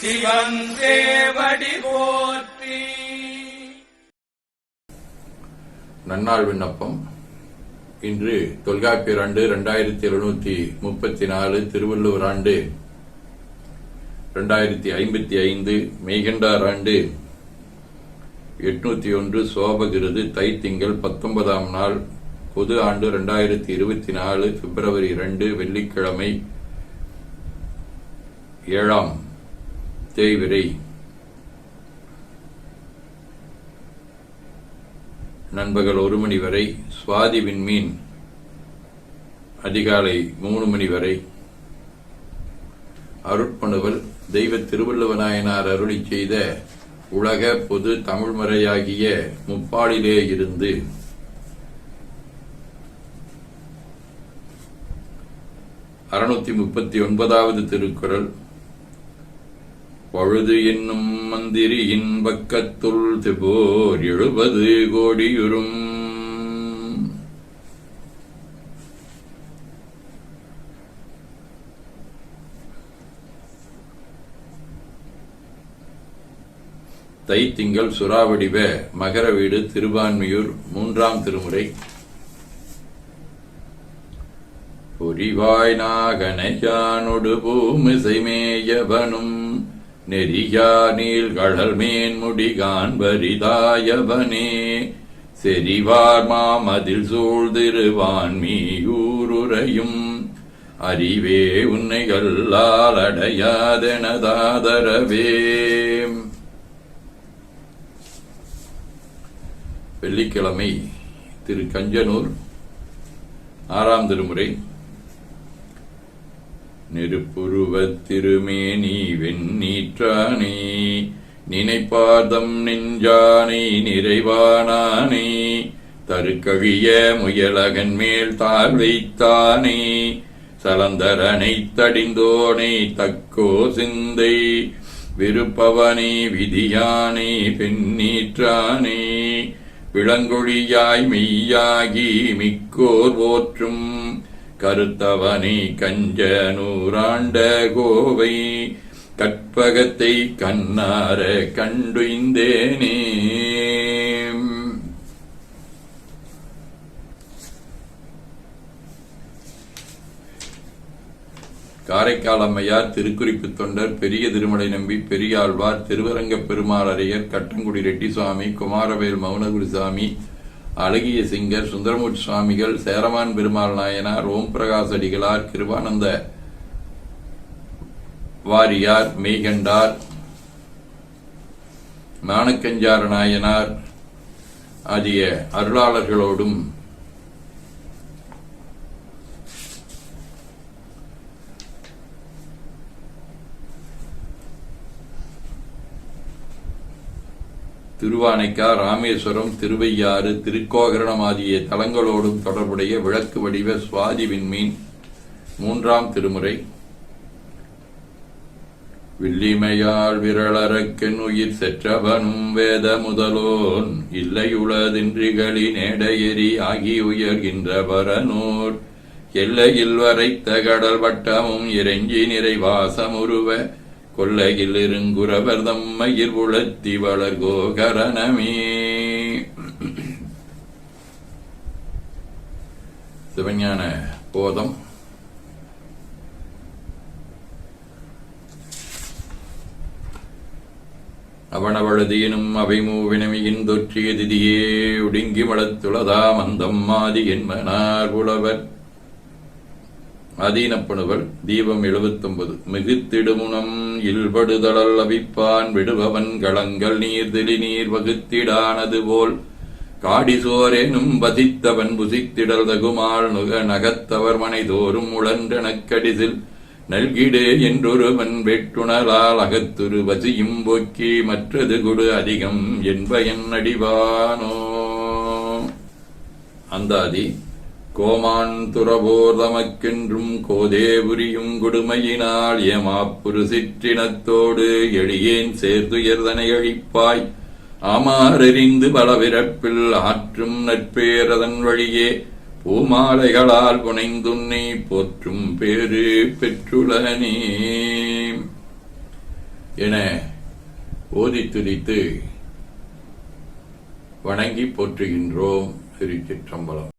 சிவன் சேவடி போற்றி. நன்னாள் விண்ணப்பம். இன்று தொல்காப்பியர் ஆண்டு இரண்டாயிரத்தி எழுநூத்தி முப்பத்தி நாலு திருவள்ளுவர் ஆண்டு இரண்டாயிரத்தி ஐம்பத்தி ஐந்து மெய்கண்டார் ஆண்டு எட்நூத்தி ஒன்று சோபகிருது தைத்திங்கள் பத்தொன்பதாம் நாள் பொது ஆண்டு இரண்டாயிரத்தி இருபத்தி நாலு பிப்ரவரி இரண்டு வெள்ளிக்கிழமை ஏழாம் தேய்விரை e. நண்பகல் ஒரு மணி வரை சுவாதி விண்மீன் அதிகாலை மூணு மணி வரை. அருட்பணுவல் தெய்வ திருவள்ளுவநாயனார் அருளி செய்த உலக பொது தமிழ்மறையாகிய முப்பாடிலே இருந்து. அறுநூத்தி முப்பத்தி ஒன்பதாவது திருக்குறள். பழுது என்னும் மந்திரியின் பக்கத்துள் திபோர் எழுபது கோடியுறும். தைத்திங்கள் சுறாவடிவ மகர வீடு திருவான்மையூர் மூன்றாம் திருமுறை. பொறிவாய் நாகனையானொடு பூமிசைமேயவனும். நெறியா நீள் கடல் மேன்முடி காண்பரிதாயவனே செறிவார் மாமதில் சூழ்திருவான்மீயூருரையும் அறிவே உன்னை கல்லால் அடையாதெனதாதரவே. வெள்ளிக்கிழமை திரு கஞ்சனூர் ஆறாம் திருமுறை நெருப்புருவத் திருமேனி வெண்ணீற்றானே நினைப்பாதம் நெஞ்சானை நிறைவானானே தருக்கவிய முயலகன் மேல் தாழ் வைத்தானே சலந்தரனை தடிந்தோனை தக்கோ சிந்தை விருப்பவனே விதியானே பெண்ணீற்றானே விளங்கொழியாய் மெய்யாகி மிக்கோர் போற்றும் கருத்தவனை கஞ்ச நூறாண்ட கோவை கற்பகத்தை கண்ணார கண்டுய்ந்தேனே. காரைக்கால் அம்மையார் திருக்குறிப்பு தொண்டர் பெரிய திருமலை நம்பி பெரியாழ்வார் திருவரங்கப் பெருமாளரையர் கட்டங்குடி ரெட்டி சுவாமி குமாரவேல் மௌனகுருசாமி அழகிய சிங்கர் சுந்தரமூர்த்தி சுவாமிகள் சேரமான் பெருமாள் நாயனார் ஓம் பிரகாஷ் அடிகளார் கிருபானந்த வாரியார் மெய்கண்டார் மானக்கஞ்சார நாயனார் ஆகிய அருளாளர்களோடும் திருவானைக்கா ராமேஸ்வரம் திருவையாறு திருக்கோகரணம் ஆகிய தலங்களோடும் தொடர்புடைய விளக்கு வடிவ சுவாதி விண்மீன் மூன்றாம் திருமுறை. வில்லிமையாள் விரளரக்கன் உயிர் செற்றவனும் வேத முதலோன் இல்லையுளதின்றிகளி நேடையெறி ஆகி உயர்கின்ற பரனோர் எல்லையில் வரைத்த கடல் வட்டமும் இறைஞ்சி நிறைவாசமுருவ கொள்ளையில் இருங்குறவர் தம்மையில் உழத்தி வளர்கோ கரணமே. சிவஞான போதம். அவனவளதியினும் அவை மூவினமியின் தொற்றிய திதியே ஒடுங்கி வளத்துளதாம் அந்தம் மாதி என்பனார் புலவர் அதீனப்பணுவல் தீபம் எழுபத்தொன்பது மிகுத்திடுமுனம் இல்படுதழல் அவிப்பான் விடுபவன் களங்கள் நீர் தெளி நீர் வகுத்திடானது போல். காடிசோரேனும் பதித்தவன் புசித்திடல் தகுமால் நுக நகத்தவர் மனை தோறும் உழன்றனக் நல்கிடே என்றொருவன் வெட்டுணரால் அகத்துரு வசியும் போக்கி மற்றது குடு அதிகம் என்பயன் அடிவானோ அந்தாதி கோமான் கோதேபுரியும் கொடுமையினால் ஏமாப்புரு சிற்றினத்தோடு எளியேன் சேர்த்துயர்தனை அழிப்பாய். ஆமாறெறிந்து பலவிரப்பில் ஆற்றும் நட்பேரதன் வழியே. பூமாலைகளால் புனைந்துன்னை போற்றும் பேரு பெற்றுளனே. என ஓதி துதித்து வணங்கி போற்றுகின்றோம் திருச்சிற்றம்பலம்.